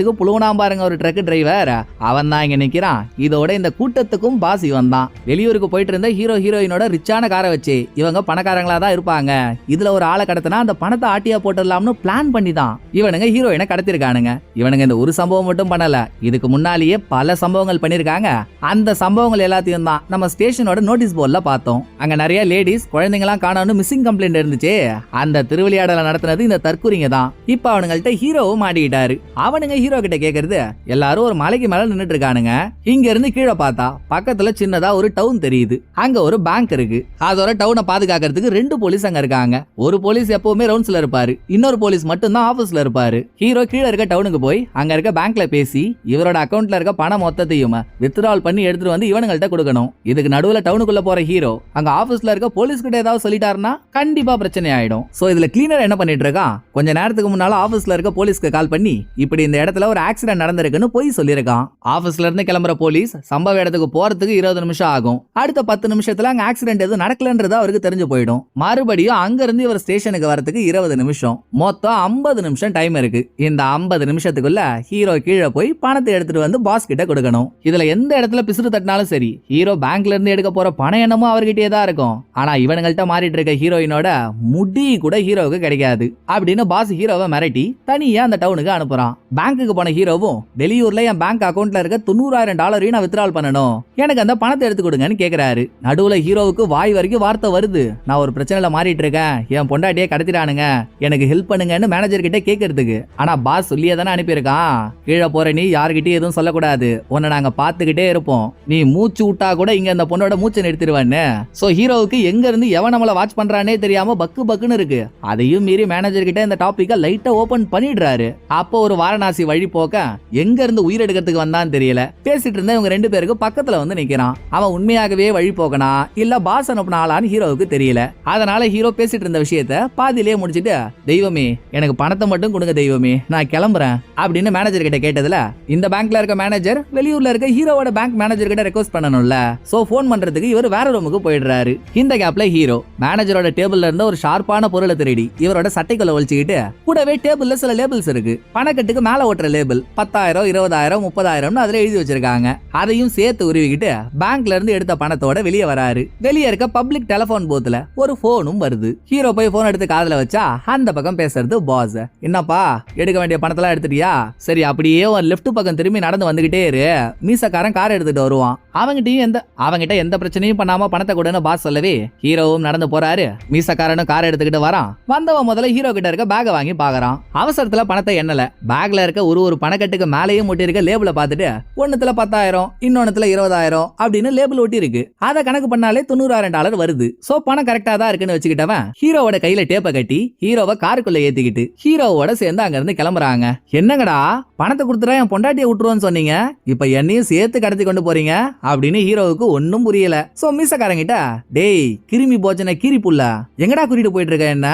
அநியாயத்துக்கு புழுவனாம் பாருங்க ஒரு ட்ரக் டிரைவர் அவன் தான் இங்க நிக்கிறான். இதோட இந்த கூட்டத்துக்கும் பாஸ் இவன் தான் வெளியூருக்கு போயிட்டு இருந்த ஹீரோ ஹீரோயினோட ரிச்சான காரை வச்சு இவங்க பணக்காரங்களா தான் இருப்பாங்க. இதுல ஒரு ஆளை கடத்தினா அந்த பணத்தை ஆட்டியா போட்டுடலாம்னு பிளான் பண்ணி தான் இவனுங்க ஹீரோயினை கடத்திருக்கானுங்க. இவனுங்க இந்த ஒரு சம்பவம் மட்டும் பண்ணல. இதுக்கு முன்னாலேயே பல சம்பவங்கள் பண்ணிருக்காங்க. அந்த சம்பவங்கள் எல்லாத்தையும் தான் நம்ம ஸ்டேஷனோட நோட்டீஸ் போர்டில் பார்த்தோம். அங்க நிறைய லேடிஸ் குழந்தைங்களாம் காணோம்னு மிஸ்ஸிங் கம்ப்ளைண்ட் இருந்துச்சு. அந்த திருவிளையாடலை நடத்தினது இந்த தற்கூரிங்க தான். இப்ப அவனுங்கள்ட்ட ஹீரோவும் மாட்டிக்கிட்டாரு. அவனுங்க ஹீரோ கிட்ட கேக்குறது எல்லாரும் ஒரு மலைக்கு மேல நின்னுட்டு இருக்கானுங்க இங்க இருந்து கீழே பார்த்தா பக்கத்துல சின்னதா ஒரு டவுன் தெரியுது. அங்க ஒரு பேங்க் இருக்கு. அதோட டவுனை பாதுகாக்கிறதுக்கு ரெண்டு போலீஸ் அங்க இருக்காங்க. ஒரு போலீஸ் எப்பவுமே ரவுண்ட்ஸ்ல இருப்பாரு. இன்னொரு போலீஸ் மட்டும் தான் ஆபீஸ்ல இருப்பாரு. ஹீரோ கீழே இருக்க டவுனுக்கு போய் அங்க இருக்க பேங்க்ல பேசி இவரோட அக்கௌண்ட்ல இருக்க பணம் மொத்தத்தையும் வித்ட்ரால் பண்ணி எடுத்துட்டு வந்து இவனுங்கள்ட்ட கொடுக்கணும். இதுக்கு நடுவுல டவுனுக்குள்ள போற ஹீரோ அங்க ஆபீஸ்ல இருக்க போலீஸ் கிட்ட ஏதாவது சொல்லிட்டாருன்னா கண்டிப்பா பிரச்சனை ஆயிடும். சோ இதுல கிளீனர் என்ன பண்ணிட்டு இருக்கான்? கொஞ்ச நேரத்துக்கு முன்னால ஆபீஸ்ல இருக்க போலீஸ்க்கு கால் பண்ணி இப்படி இந்த இடத்துல ஒரு ஆக்சிடென்ட் நடந்திருக்குன்னு போய் சொல்லியிருக்கான். ஆபீஸ்ல இருந்து கிளம்புற போலீஸ் சம்பவ இடத்துக்கு போறதுக்கு இருபது நிமிஷம் ஆகும். அடுத்த பத்து நிமிஷத்துல அங்க ஆக்சிடென்ட் எதுவும் நடக்கலன்றது அவருக்கு தெரிஞ்சு போயிடும். மறுபடியும் அங்க இருந்து இவர் ஸ்டேஷனுக்கு வரதுக்கு இருபது நிமிஷம். மொத்தம் ஐம்பது நிமிஷம் டைம் இருக்கு. இந்த ஐம்பது நிமிஷத்துக்குள்ள ஹீரோ கீழே போய் பணத்தை எடுத்துட்டு வந்து பாஸ் கிட்ட கொடுக்கணும். இதுல எந்த இடத்துல பிசுறு தட்டினாலும் சரி ஹீரோ பேங்க்ல இருந்து எடுக்க போற பணம் என்னமோ அவர்கிட்டயே தான் இருக்கும். ஆனா இவனுங்கள்ட்ட மாறிட்டு இருக்க ஹீரோயினோட முடி கூட ஹீரோவுக்கு கிடைக்காது. அப்படின்னு பாஸ் ஹீரோவை மிரட்டி தனியா அந்த டவுனுக்கு அனுப்புறான். பேங்க்குக்கு போன ஹீரோவும் வெளியூர்ல என் பேங்க் அக்கவுண்ட்ல இருக்க தொண்ணூறாயிரம் டாலரையும் நான் வித்ரால் பண்ணணும். எனக்கு அந்த பணத்தை எடுத்து கொடுங்கன்னு கேக்குறாரு. நடுவுல ஹீரோவுக்கு வாய் வரைக்கும் வார்த்தை வருது. நான் ஒரு பிரச்சனையில மாறிட்டு இருக்கேன். என் பொண்டாட்டியே கடத்திட்டானுங்க. எனக்கு ஹெல்ப் பண்ணுங்கன்னு மேனேஜர் கிட்ட கேக்குறதுக்கு. ஆனா பாஸ் சொல்லியே தானே அனுப்பியிருக்கான். கீழே போற நீ யாருகிட்டயும் எதுவும் சொல்லக்கூடாது. உன்னை நாங்க பாத்துக்கிட்டே இருப்போம். நீ மூச்சு விட்டா கூட இங்க அந்த பொண்ணோட மூச்சை நிறுத்திடுவான்னு. சோ ஹீரோவுக்கு எங்க இருந்து எவன் நம்மள வாட்ச் பண்றானே தெரியாம பக்கு பக்குன்னு இருக்கு. அதையும் மீறி மேனேஜர் கிட்ட இந்த டாபிக்க லைட்டா ஓபன் பண்ணிடுறாரு. அப்போ ஒரு வாரணாசி வழி போக்க எங்க இருந்து உயிர் எடுக்கிறதுக்கு வந்தான்னு தெரியல. பேசிட்டு இருந்த இவங்க ரெண்டு பேருக்கு பக்கத்துல வந்து நிக்கிறான். அவன் உண்மையாகவே வழி போகனா இல்ல பாஸ் அனுப்பின ஆளான்னு ஹீரோவுக்கு தெரியல. அதனால ஹீரோ பேசிட்டு இருந்த விஷயத்த பாதியிலே முடிச்சிட்டு தெய்வமே எனக்கு பணத்தை மட்டும் கொடுங்க தெய்வமே நான் கிளம்புறேன் அப்படின்னு மேனேஜர் கிட்ட கேட்டதுல இந்த பேங்க்ல இருக்க மேனேஜர் வெளியூர்ல இருக்க ஹீரோவோட பேங்க் மேனேஜர் கிட்ட ரெக்வஸ்ட் பண்ணணும்ல. சோ ஃபோன் பண்றதுக்கு இவர் வேற ரூமுக்கு போயிடுறாரு. இந்த கேப்ல ஹீரோ மேனேஜரோட டேபிள்ல இருந்த ஒரு ஷார்ப்பான பொருளை திருடி இவரோட சட்டைக்குள்ள ஒழிச்சுக்கிட்டு கூடவே டேபிள்ல சில லேபிள்ஸ் இருக்கு. பணக்கட்டுக்கு மேல ஓட்டுற லேபிள் பத்தாயிரம் இருபதாயிரம் முப்பதாயிரம்னு அதுல எழுதி வச்சிருக்காங்க. அதையும் சேர்த்து உருவிக்கிட்டு பேங்க்ல இருந்து எடுத்த பணத்தோட வெளியே வராரு. வெளியே இருக்க பப்ளிக் டெலிபோன் பூத்துல ஒரு போனும் வருது. ஹீரோ போய் போன் எடுத்து காதுல வச்சா அந்த பக்கம் பேசுறது பாஸ் என்னப்பா எடுக்க வேண்டிய பணத்தெல்லாம் எடுத்துட்டியா? சரி அப்படியே ஒரு லெஃப்ட் பக்கம் திரும்பி நடந்து வந்துகிட்டே இரு. மீசக்காரன் கார் எடுத்துட்டு வருவான். அவங்கிட்டயும் எந்த அவங்கிட்ட எந்த பிரச்சனையும் பண்ணாம பணத்தை கொடுன்னு பாஸ் சொல்லவே ஹீரோவும் நடந்து போறாரு. மீசக்காரனும் கார் எடுத்துக்கிட்டு வரான். வந்தவன் முதல்ல ஹீரோ கிட்ட இருக்க பேக வாங்கி பாக்குறான். அவசரத்துல பணத்தை எண்ணல. பேக்ல இருக்க ஒரு ஒரு பணக்கட்டுக்கு மேலேயும் ஒட்டி இருக்க பார்த்துட்டு ஒன்னுத்துல பத்தாயிரம் இன்னொன்னுத்துல இருபதாயிரம் அப்படின்னு லேபிள் ஒட்டி இருக்கு அதை கணக்கு பண்ணாலே தொண்ணூறாயிரம் டாலர் வருது. சோ பணம் கரெக்டா தான் இருக்குன்னு வச்சுக்கிட்டவன் ஹீரோவோட கையில டேப்பை கட்டி ஹீரோவை காருக்குள்ள ஏத்திக்கிட்டு ஹீரோவோட சேர்ந்து அங்க இருந்து கிளம்புறாங்க. என்னங்கடா பணத்தை கொடுத்துட்டா என் பொண்டாட்டியை விட்டுருவோன்னு சொன்னீங்க? இப்ப என்னையும் சேர்த்து கடத்தி கொண்டு போறீங்க? அப்படின்னு ஹீரோவுக்கு ஒன்னும் புரியல. சோ மீசக்காரங்கிட்ட டேய் கிருமி போச்சன கீரி புள்ள எங்கடா கூட்டிட்டு போயிட்டு இருக்க என்ன?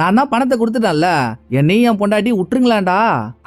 நான் தான் பணத்தை கொடுத்துட்டேன்ல. என்னையும் என் பொண்டாட்டி விட்டுருங்களாண்டா?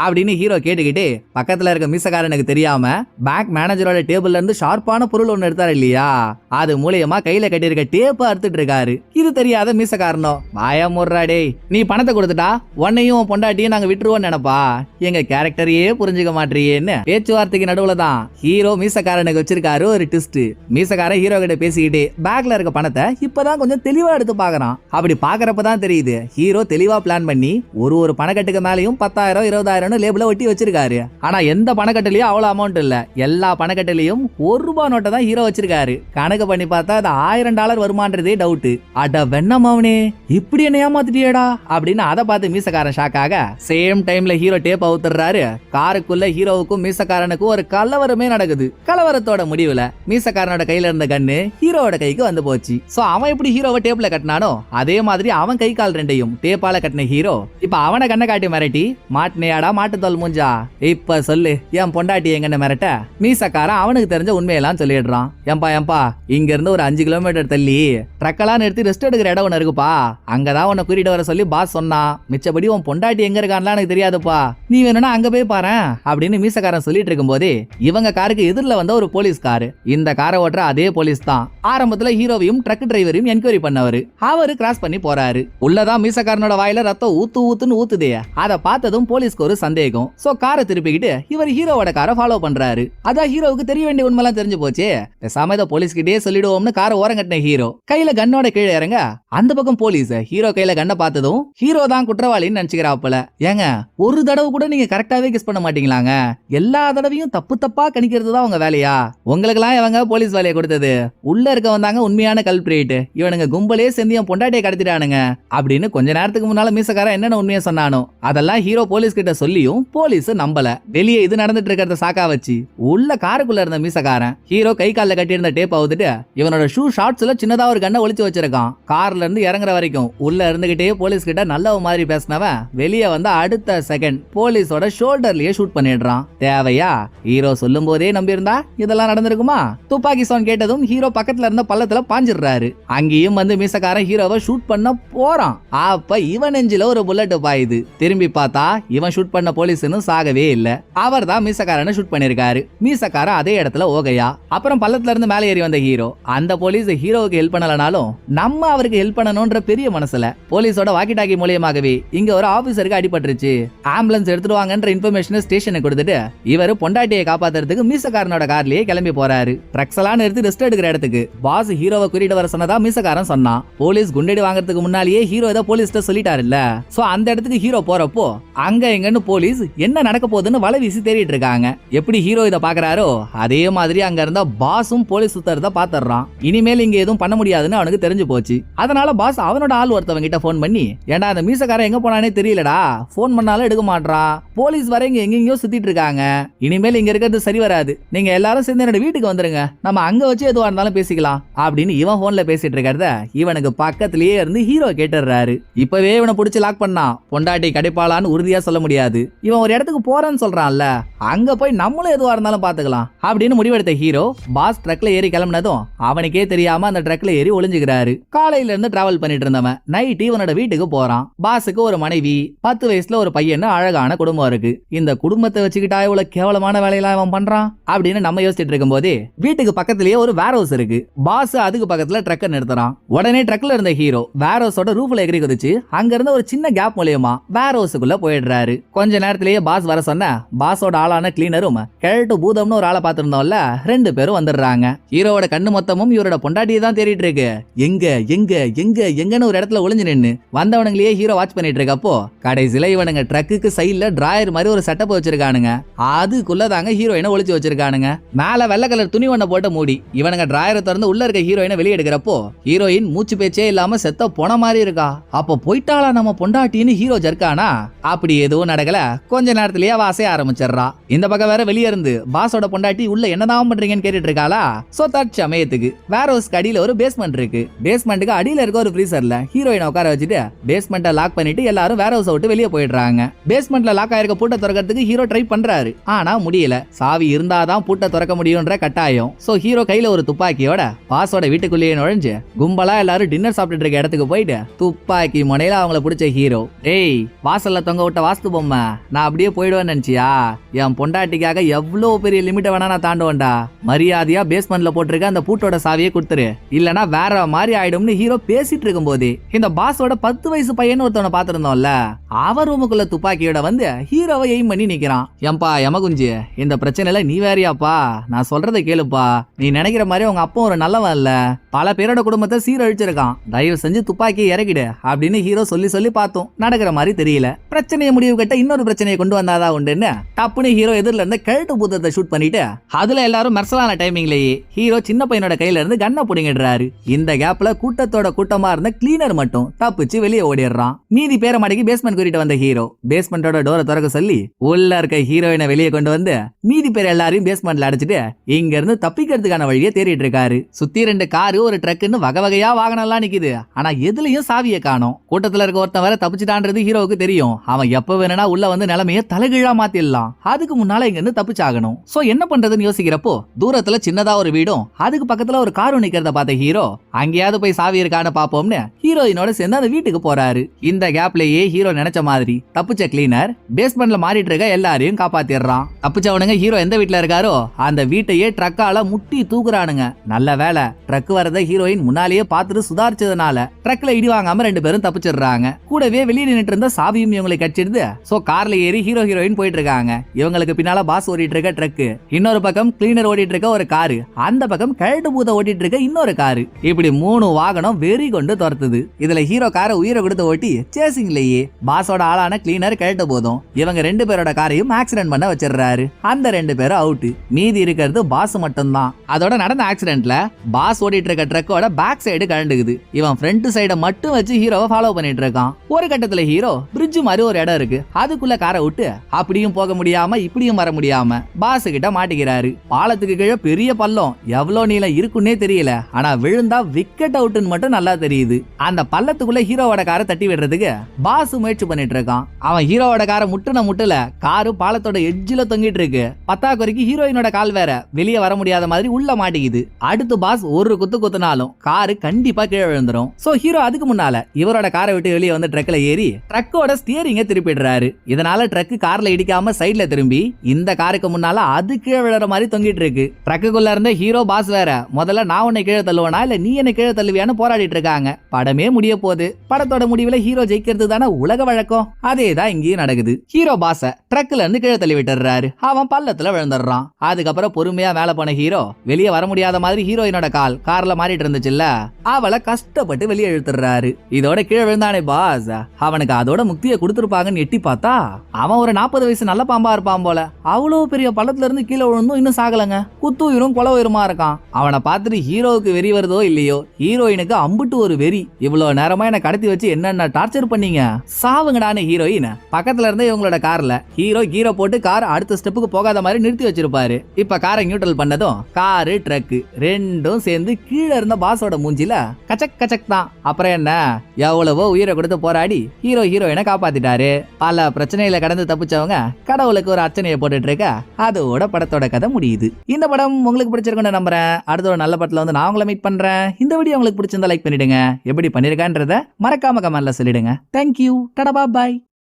அப்படின்னு ஹீரோ கேட்டுக்கிட்டு பக்கத்துல இருக்க மீசக்காரனுக்கு தெரியாம பேங்க் மேனேஜரோட டேபிள்ல இருந்து ஷார்ப்பான பொருள் ஒன்னு எடுத்தாரு இல்லையா? அது மூலியமா கையில கட்டியிருக்க டேப்ப அறுத்துட்டு இருக்காரு. இது தெரியாத மீசக்காரனோ. வாயா முர்றா டேய். நீ பணத்தை கொடுத்துட்டா உன்னையும் பொண்டாட்டியும் நாங்க விட்டுருவோம் நினைப்பா? எங்க கேரக்டரையே புரிஞ்சுக்க மாட்டீங்கன்னு பேச்சுவார்த்தைக்கு நடுவுல தான் ஹீரோ மீசக்காரனுக்கு வச்சிருக்காரு ஒரு ட்விஸ்ட் மீசக்காரன் ஹீரோ கிட்ட பேசிக்கிட்டே பேக்ல இருக்க பணத்தை இப்பதான் கொஞ்சம் தெளிவா எடுத்து பாக்குறான். அப்படி பாக்குறப்ப தான் தெரியுது ஹீரோ தெளிவா பிளான் பண்ணி ஒரு ஒரு பணக்கட்டுக்கு மேலயும் பத்தாயிரம் இருபதாயிரம்னு லேபிள ஒட்டி வச்சிருக்காரு. ஆனா எந்த பணக்கட்டிலையும் அவ்வளவு அமௌண்ட் இல்ல. எல்லா பணக்கட்டிலையும் ஒரு ரூபாய் நோட்டை தான் ஹீரோ வச்சிருக்காரு. கணக்கு பண்ணி பார்த்தா அது ஆயிரம் டாலர் வருமானதே டவுட் அட வெண்ணமாவனே இப்படி என்ன ஏமாத்திட்டியடா? அப்படின்னு அதை பார்த்து மீசக்காரன் ஷாக்காக சேம் டைம்ல ஹீரோ டேப் அவுத்துறாரு காருக்குள்ள ஹீரோவுக்கும் மீசக்காரனுக்கும் ஒரு கலவரமே நடக்குது. கலவரத்தோட முடிவுல மீசக்காரனோட கையில இருந்த கண்ணு ஹீரோவோட கைக்கு வந்து போச்சு. சோ அவன் எப்படி ஹீரோவை டேப்ல கட்டினானோ அதே மாதிரி அவன் கை கால் ரெண்டையும் டேப்பால கட்டின ஹீரோ இப்ப அவனை கண்ணை காட்டி மிரட்டி மாட்டினையாடா மாட்டுத்தோல் மூஞ்சா இப்ப சொல்லு என் பொண்டாட்டி எங்கன்னு மிரட்ட? மீசக்காரன் அவனுக்கு தெரிஞ்ச உண்மையெல்லாம் சொல்லிடுறான். ஏம்பா ஏம்பா இங்க இருந்து ஒரு அஞ்சு கிலோமீட்டர் தள்ளி ட்ரக்கெல்லாம் நிறுத்தி ரெஸ்ட் எடுக்கிற இடம் ஒன்று இருக்குப்பா. அங்கதான் உன்னை கூட்டிட்டு வர சொல்லி பாஸ் சொன்னான். மிச்சபடி உன் பொண்டாட்டி எங்க இருக்கான்லாம் எனக்கு தெரியாதுப்பா. நீ வேணும்னா அங்க போய் பாரு அப்படின்னு மீசக்காரன் சொல்லிட்டு இருக்கும்போதே இவங்க காருக்கு எதிரில் வந்த ஒரு போலீஸ் காரு. இந்த காரை ஓட்டுற அதே போலீஸ் தான். ஆரம்பத்துல ஹீரோவையும் ட்ரக் டிரைவரையும் என்கொயரி பண்ணவரு. அவரு கிராஸ் பண்ணி போறாரு. உள்ளதான் மீசக்காரனோட வாயில ரத்தம் ஊத்து ஊத்துன்னு ஊத்துதே. அதை பார்த்ததும் போலீஸ்க்கு ஒரு சந்தேகம். சோ காரை திருப்பிக்கிட்டு இவர் ஹீரோவோட காரை ஃபாலோ பண்றாரு. அதான் ஹீரோவுக்கு தெரிய வேண்டிய உண்மைலாம் தெரிஞ்சு போச்சு. பேசாம இதை போலீஸ்கிட்டே சொல்லிடுவோம்னு காரை ஓரம் கட்டின ஹீரோ. கையில கண்ணோட கீழே இறங்க அந்த பக்கம் போலீஸ் ஹீரோ கையில கண்ணை பார்த்ததும் ஹீரோ தான் குற்றவாளின்னு நினைச்சுக்கிறாப்புல ஏங்க ஒரு தடவை கூட நீங்க கரெக்டாவே கெஸ் பண்ண மாட்டீங்களாங்க? எல்லா தடவையும் தப்பு தப்பா கணிக்கிறது தான் உங்க வேலையா? உங்களுக்கெல்லாம் இவங்க போலீஸ் வேலையை கொடுத்தது. உள்ள இருக்க வந்தாங்க உண்மையான கல்பிரேட் இவனுங்க கும்பலே சேர்ந்து என் பொண்டாட்டியை கடத்திட்டானுங்க. அப்படின்னு கொஞ்ச நேரத்துக்கு முன்னால மீசக்காரன் என்னென்ன உண்மையை சொன்னானோ அதெல்லாம் ஹீரோ போலீஸ் கிட்ட சொல்லியும் போலீஸ் நம்பல. வெளியே இது நடந்துட்டு இருக்கிறத சாக்கா வச்சு உள்ள காருக்குள்ள இருந்த மீசக்காரன் ஹீரோ கை கால கட்டியிருந்த டேப் அவுத்துட்டு இவனோட ஷூ ஷார்ட்ஸ்ல சின்னதா ஒரு கண்ணை ஒளிச்சு வச்சிருக்கான். கார்ல இருந்து இறங்குற வரைக்கும் உள்ள இருந்துகிட்டே போலீஸ் கிட்ட நல்லவ மாதிரி பேசினவன் வெளியே வந்து அடுத்த செகண்ட் போலீஸோட ஷோல்டர்லயே ஷூட் பண்ணிடுறான். தேவையா? ஹீரோ சொல்லும் போதே நம்பியிருந்தா இதெல்லாம் நடந்திருக்குமா? துப்பாக்கி சவுண்ட் கேட்டதும் ஹீரோ பக்கத்துல இருந்த பள்ளத்துல பாஞ்சிடுறாரு. அங்கேயும் வந்து மீசக்காரன் ஹீரோவை ஷூட் பண்ண போறான். அப்ப இவன் நெஞ்சில ஒரு புல்லட் பாயுது திரும்பி பார்த்தா இவன் ஷூட் பண்ண போலீஸ்னு சாகவே இல்ல. அவர் தான் மீசக்காரனை ஷூட் பண்ணிருக்காரு. மீசக்காரன் அதே இடத்துல ஓகையா. அப்புறம் பள்ளத்துல இருந்து மேலே ஏறி வந்த ஹீரோ அந்த போலீஸ் ஹீரோவுக்கு ஹெல்ப் பண்ணலனாலும் நம்ம அவருக்கு ஹெல்ப் பண்ணணும்ன்ற பெரிய மனசுல போலீஸோட வாக்கி டாக்கி மூலியமாகவே இங்க ஒரு ஆபீசருக்கு அடிபட்டுருச்சு. ஆம்புலன்ஸ் எடுத்துட்டு வாங்கன்ற இன்ஃபர்மேஷன் ஸ்டேஷனுக்கு கொடுத்துட்டு இவர் பொண்டாட்டியை காப்பாத்துறதுக்கு மீசக்காரனோட கார்லயே கிளம்பி போறாரு. ட்ரக்ஸ் எல்லாம் நிறுத்தி ரெஸ்ட் எடுக்கிற இடத்துக்கு பாஸ் ஹீரோவை குறியிட்டு வர சொன்னதா மீசக்காரன் சொன்னான். போலீஸ் குண்டடி வாங்குறதுக்கு முன்னாலேயே ஹீரோ ஏதோ போலீஸ்ட்ட சொல்லிட்டாருல்ல. சோ அந்த இடத்துக்கு ஹீரோ போறப்போ அங்க எங்கன்னு போலீஸ் என்ன நடக்க போகுதுன்னு வலை வீசி தேடிட்டு இருக்காங்க. எப்படி ஹீரோ இதை பாக்குறாரோ அதே மாதிரி அங்க இருந்த பாஸும் போலீஸ் சுத்தறத பாத்துறான் இனிமேல் இங்க எதுவும் பண்ண முடியாதுன்னு அவனுக்கு தெரிஞ்சு போச்சு. அதனால பாஸ் அவனோட ஆள் ஒருத்தவங்க கிட்ட ஃபோன் பண்ணி ஏன்டா அந்த மீசக்காரன் எங்க போனானே தெரியலடா. ஃபோன் பண்ணாலும் எடுக்க மாட்றான் போலீஸ் வர இங்க எங்கெங்கயோ சுத்திட்டு இருக்காங்க. இனிமேல் இங்க இருக்கிறது சரி வராது. நீங்க எல்லாரும் சேர்ந்து என்னோட வீட்டுக்கு வந்துருங்க. நம்ம அங்க வச்சு எதுவா இருந்தாலும் பேசிக்கலாம். அப்படின்னு இவன் போன்ல பேசிட்டு இருக்கிறத இவனுக்கு பக்கத்திலேயே இருந்து ஹீரோ கேட்டுறாரு இப்பவே இவனை பிடிச்சி லாக் பண்ணான். பொண்டாட்டி கிடைப்பாளான்னு உறுதியா சொல்ல முடியாது. இவன் ஒரு இடத்துக்கு போறேன்னு சொல்றான்ல அங்க போய் நம்மளும் எதுவா இருந்தாலும் பாத்துக்கலாம் அப்படின்னு முடிவெடுத்த ஹீரோ பாஸ் ட்ரக்ல ஏறி கிளம்பினதும் அவனுக்கே தெரியாம அந்த ட்ரக்ல ஏறி ஒளிஞ்சுக்கிறாரு. காலையில இருந்து டிராவல் பண்ணிட்டு இருந்தவன். நைட் இவனோட வீட்டுக்கு போறான். பாஸுக்கு ஒரு மனைவி பத்து வயசுல ஒரு பையன் அழகான குடும்பம் இருக்கு. இந்த குடும்பத்தை வச்சுக்கிட்டா இவ்வளவு கேவலமான வேலையெல்லாம் அவன் பண்றான்? அப்படின்னு நம்ம யோசிச்சுட்டு இருக்கும் போதே வீட்டுக்கு பக்கத்திலேயே ஒரு வேர் ஹவுஸ் இருக்கு. பாஸ் அதுக்கு பக்கத்துல ட்ரக்கை நிறுத்துறான். உடனே ட்ரக்ல இருந்த ஹீரோ வேர் ஹவுஸோட ரூஃப்ல எகிரி குதிச்சு அங்க இருந்த ஒரு சின்ன கேப் மூலியமா வேர் ஹவுஸுக்குள்ள போயிடுறாரு. கொஞ்ச நேரத்திலேயே பாஸ் வர சொன்ன பாஸோட ஆளான கிளீனரும் கேரட்டு பூதம்னு ஒரு ஆளை பார்த்துருந்தோம்ல ரெண்டு பேரும் வந்துடுறாங்க. ஹீரோவோட கண்ணு மொத்தமும் இவரோட பொண்டாட்டியை தான் தேடிட்டு இருக்கு. எங்க எங்க எங்க எங்கன்னு ஒரு இடத்துல ஒளிஞ்சு நின்னு வந்தவனுங்களையே ஹீரோ வாட்ச் பண்ணிட்டு இருக்கப்போ கடைசியில இவனுங்க ட்ரக்குக்கு சைட்ல டிராயர் மாதிரி ஒரு செட்டப் வச்சிருக்கானுங்க. அதுக்குள்ள தாங்க ஹீரோயினை ஒளிச்சு வச்சிருக்கானுங்க. மேல வெள்ளை கலர் துணி ஒண்ண போட்டு மூடி இவனுங்க டிராயரை திறந்து உள்ள இருக்க ஹீரோயினை வெளியே எடுக்கிறப்போ ஹீரோயின் மூச்சு பேச்சே இல்லாம செத்த போன மாதிரி இருக்கா. அப்போ போயிட்டாளா நம்ம பொண்டாட்டின்னு ஹீரோ ஜர்க்கானா அப்படி எதுவும் நடக்கல. கொஞ்ச நேரத்திலேயே அவ அசைய ஆரம்பிச்சிடுறா. இந்த பக்கம் வேற வெளியே இருந்து பாஸோட பொண்டாட்டி உள்ள என்னதான் பண்றீங்கன்னு கேட்டுட்டு இருக்காளா சோ தற்சமயத்துக்கு வேற ஹவுஸ்க்கு அடியில ஒரு பேஸ்மெண்ட் இருக்கு. பேஸ்மெண்ட்டுக்கு அடியில இருக்க ஒரு ஃப்ரீசர்ல ஹீரோயினை உட்கார வச்சுட்டு பேஸ்மெண்ட்டை லாக் பண்ணிட்டு எல்லாரும் வேற ஹவுஸ் விட்டு வெளியே போயிடுறாங்க. பேஸ்மெண்ட்ல லாக் ஆயிருக்க பூட்டை திறக்கிறதுக்கு ஹீரோ ட்ரை பண்றாரு. ஆனா முடியல. சாவி இருந்தாதான் பூட்டை திறக்க முடியும்ன்ற கட்டாயம். சோ ஹீரோ கையில ஒரு துப்பாக்கியோட பாஸோட வீட்டுக்குள்ளேயே நுழைஞ்சு கும்பலா எல்லாரும் டின்னர் சாப்பிட்டுட்டு இருக்க இடத்துக்கு போயிட்டு துப்பாக்கி முனையில அவங்கள பிடிச்ச ஹீரோ டேய் வாசல்ல தொங்க விட்ட வாஸ்து பொம்மை நான் அப்படியே போயிடுவேன்னு நினைச்சியா? என் பொண்டாட்டிக்காக எவ்வளவு பெரிய லிமிட்டை வேணா நான் தாண்டுவேன்டா. மரியாதையா பேஸ்மெண்ட்ல போட்டிருக்க அந்த பூட்டோட சாவியை கொடுத்துரு. இல்லனா வேற மாதிரி ஆயிடும்னு ஹீரோ பேசிட்டு இருக்கும்போது இந்த பாஸோட பத்து வயசு பையன் ஒருத்தவனை பாத்திருந்தோம்ல அவர் ரூமுக்குள்ள துப்பாக்கியோட வந்து ஹீரோவை எய்ம் பண்ணி நிக்கிறான். ஏம்பா யமகுஞ்சு இந்த பிரச்சனையில நீ வேறியாப்பா? நான் சொல்றதை கேளுப்பா. நீ நினைக்கிற மாதிரி உங்க அப்பா ஒரு நல்லவன் இல்ல. பல பேரோட குடும்பத்தை சீரழிச்சிருக்கான். தயவு செஞ்சு துப்பாக்கியை இறக்கிடு அப்படின்னு ஹீரோ சொல்லி சொல்லி பார்த்தோம். நடக்கிற மாதிரி தெரியல. பிரச்சனையை முடிவு கட்ட இன்னொரு பிரச்சனையை கொண்டு வந்தாதான் உண்டுன்னு டப்புனு ஹீரோ எதிரில இருந்து கழுட்டு பூத்தத்தை ஷூட் பண்ணிட்டு அதுல எல்லாரும் மெர்சலான டைமிங்லயே ஹீரோ சின்ன பையனோட கையில இருந்து கண்ணை புடுங்கிடுறாரு. இந்த கேப்ல கூட்டத்தோட கூட்டமா இருந்த கிளீனர் மட்டும் தப்பிச்சு வெளியே ஓடிடுறான். மீதி பேரை மடக்கி பேஸ்மெண்ட் கூட்டிட்டு வந்த ஹீரோ பேஸ்மெண்டோட டோரை திறக்க சொல்லி உள்ள இருக்க ஹீரோயினை வெளியே கொண்டு வந்து மீதி பேர் எல்லாரையும் பேஸ்மெண்ட்ல அடைச்சிட்டு இங்க இருந்து தப்பிக்கிறதுக்கான வழியை தேடிட்டு இருக்காரு. சுத்தி ரெண்டு காரு ஒரு ட்ரக்குன்னு வகை வகையா வாகனம்லாம் நிக்குது. ஆனா எதுலயும் சாவியை காணும். கூட்டத்துல இருக்க ஒருத்தன் வர தப்பிச்சிட்டான்றது ஹீரோவுக்கு தெரியும். அவன் எப்ப வேணும்னா உள்ள வந்து நிலைமைய தலைகீழா மாத்திடலாம். அதுக்கு முன்னால இங்க இருந்து தப்பிச்சாகணும். சோ என்ன பண்றதுன்னு யோசிக்கிறப்போ தூரத்துல சின்னதா ஒரு வீடும் அதுக்கு பக்கத்துல ஒரு காரும் நிக்கிறத பார்த்த ஹீரோ அங்கேயாவது போய் சாவி இருக்கான்னு பாப்போம்னு ஹீரோயினோட சேர்ந்து அந்த வீட்டுக்கு போறாரு. இந்த கேப்லயே ஹீரோ நினைச்ச மாதிரி தப்பிச்ச கிளீனர் பேஸ்மெண்ட்ல மாறிட்டு இருக்க எல்லாரையும் காப்பாத்திடுறான். தப்பிச்சவனுங்க ஹீரோ எந்த வீட்டுல இருக்காரோ அந்த வீட்டையே ட்ரக்கால முட்டி தூக்குறானுங்க. நல்ல வேலை ட்ரக் வர வரத ஹீரோயின் முன்னாலேயே பார்த்துட்டு சுதாரிச்சதுனால ட்ரக்ல இடி வாங்காம ரெண்டு பேரும் தப்பிச்சிடுறாங்க. கூடவே வெளியே நின்னுட்டு இருந்த சாவியும் இவங்களை கச்சிடுது சோ கார்ல ஏறி ஹீரோ ஹீரோயின் போயிட்டு இருக்காங்க இவங்களுக்கு பின்னால பாஸ் ஓடிட்டு இருக்க ட்ரக் இன்னொரு பக்கம் கிளீனர் ஓடிட்டு இருக்க ஒரு காரு அந்த பக்கம் கழட்டு பூத ஓட்டிட்டு இருக்க இன்னொரு காரு இப்படி மூணு வாகனம் வெறி கொண்டு துரத்துது. இதுல ஹீரோ காரை உயிரை கொடுத்து ஓட்டி சேசிங்லயே பாஸோட ஆளான கிளீனர் கழட்ட போதும். இவங்க ரெண்டு பேரோட காரையும் ஆக்சிடென்ட் பண்ண வச்சிடுறாரு. அந்த ரெண்டு பேரும் அவுட் மீதி இருக்கிறது பாஸ் மட்டும்தான். அதோட நடந்த ஆக்சிடென்ட்ல பாஸ் ஓடிட்டு இருக்க ட்ரக்கோட பேக் சைடு கழண்டுக்குது இவன் ஃப்ரண்ட் சைட மட்டும் வச்சு ஹீரோவை ஃபாலோ பண்ணிட்டு இருக்கான் ஒரு கட்டத்துல ஹீரோ பிரிட்ஜ் மாதிரி ஒரு இடம் இருக்கு. அதுக்குள்ள காரை விட்டு அப்படியும் போக முடியாம இப்படியும் வர முடியாம பாஸ் கிட்ட மாட்டிக்கிறாரு. பாலத்துக்கு கீழே பெரிய பள்ளம். எவ்வளவு நீளம் இருக்குன்னே தெரியல. ஆனா விழுந்தா விக்கெட் அவுட்னு மட்டும் நல்லா தெரியுது. அந்த பள்ளத்துக்குள்ள ஹீரோவோட காரை தட்டி விடுறதுக்கு பாஸ் முயற்சி பண்ணிட்டு இருக்கான் அவன் ஹீரோவோட காரை முட்டுன முட்டுல காரு பாலத்தோட எட்ஜில தொங்கிட்டு இருக்கு. பத்தாக்குறைக்கு ஹீரோயினோட கால் வேற. வெளியே வர முடியாத மாதிரி உள்ள மாட்டிக்குது. அடுத்து பாஸ் ஒரு குத்து குத்துனாலும் காரு கண்டிப்பா கீழே விழுந்துரும். சோ ஹீரோ அதுக்கு முன்னால இவரோட காரை விட்டு வெளியே வந்து ட்ரக்ல ஏறி ட்ரக்கோட ஸ்டியரிங்க திருப்பிடுறாரு. இதனால ட்ரக் கார்ல இடிக்காம சைடுல திரும்பி இந்த காருக்கு முன்னால அது கீழே விழுற மாதிரி தொங்கிட்டு இருக்கு. ட்ரக்குக்குள்ள இருந்த ஹீரோ பாஸ் வேற முதல்ல நான் உன்னை கீழே தள்ளுவேனா? இல்ல நீ என்ன கீழே தள்ளுவியான்னு போராடிட்டு இருக்காங்க. படமே முடிய போகுது. படத்தோட முடிவுல ஹீரோ ஜெயிக்கிறது தானே உலக வழக்கம். அதே தான் இங்கேயும் நடக்குது. ஹீரோ பாச ட்ரக்ல இருந்து கீழே தள்ளி விட்டுறாரு அவன் பள்ளத்துல விழுந்துடுறான். அதுக்கப்புறம் பொறுமையா மேல போன ஹீரோ வெளியே வர முடியாத மாதிரி ஹீரோயினோட கால் கார்ல மாறிட்டு இருந்துச்சுல்ல? அவளை கஷ்டப்பட்டு வெளியே இழுத்துறாரு இதோட கீழே விழுந்தானே பாஸ். அவனுக்கு அதோட முக்தியை கொடுத்துருப்பாங்கன்னு எட்டி பார்த்தா அவன் ஒரு நாற்பது வயசு நல்ல பாம்பா இருப்பான் போல. அவ்வளவு பெரிய பள்ளத்துல இருந்து கீழே விழுந்தும் இன்னும் சாகலங்க. குத்துயிரும் கொல உயிருமா இருக்கான். அவனை பார்த்துட்டு ஹீரோவுக்கு வெறி வருதோ இல்லையோ ஹீரோயினுக்கு அம்புட்டு ஒரு வெறி. இவ்வளவு நேரமா என்ன கடத்தி வச்சு என்னென்ன டார்ச்சர் பண்ணீங்க? சாவுங்கடான ஹீரோயின். பக்கத்துல இருந்தே இவங்களோட கார்ல. ஹீரோ கீரை போட்டு கார் அடுத்த ஸ்டெப்புக்கு போகாத மாதிரி நிறுத்தி வச்சிருப்பாரு. இப்ப காரை நியூட்ரல் பண்ணதும் காரு ட்ரக் ரெண்டும் சேர்ந்து கீழே கீழே இருந்த பாஸோட மூஞ்சில கச்சக் கச்சக் தான். அப்புறம் என்ன? எவ்வளவோ உயிரை கொடுத்து போராடி ஹீரோ ஹீரோயினை காப்பாத்திட்டாரு. பல பிரச்சனையில கடந்து தப்பிச்சவங்க கடவுளுக்கு ஒரு அர்ச்சனையை போட்டுட்டு இருக்க அதோட படத்தோட கதை முடியுது. இந்த படம் உங்களுக்கு பிடிச்சிருக்குன்னு நம்புறேன். அடுத்த ஒரு நல்ல படத்துல வந்து நான் உங்களை மீட் பண்றேன். இந்த வீடியோ உங்களுக்கு பிடிச்சிருந்தா லைக் பண்ணிடுங்க. எப்படி பண்ணிருக்கான்றத மறக்காம கமெண்ட்ல சொல்லிடுங்க. தேங்க்யூ டடபா பாய்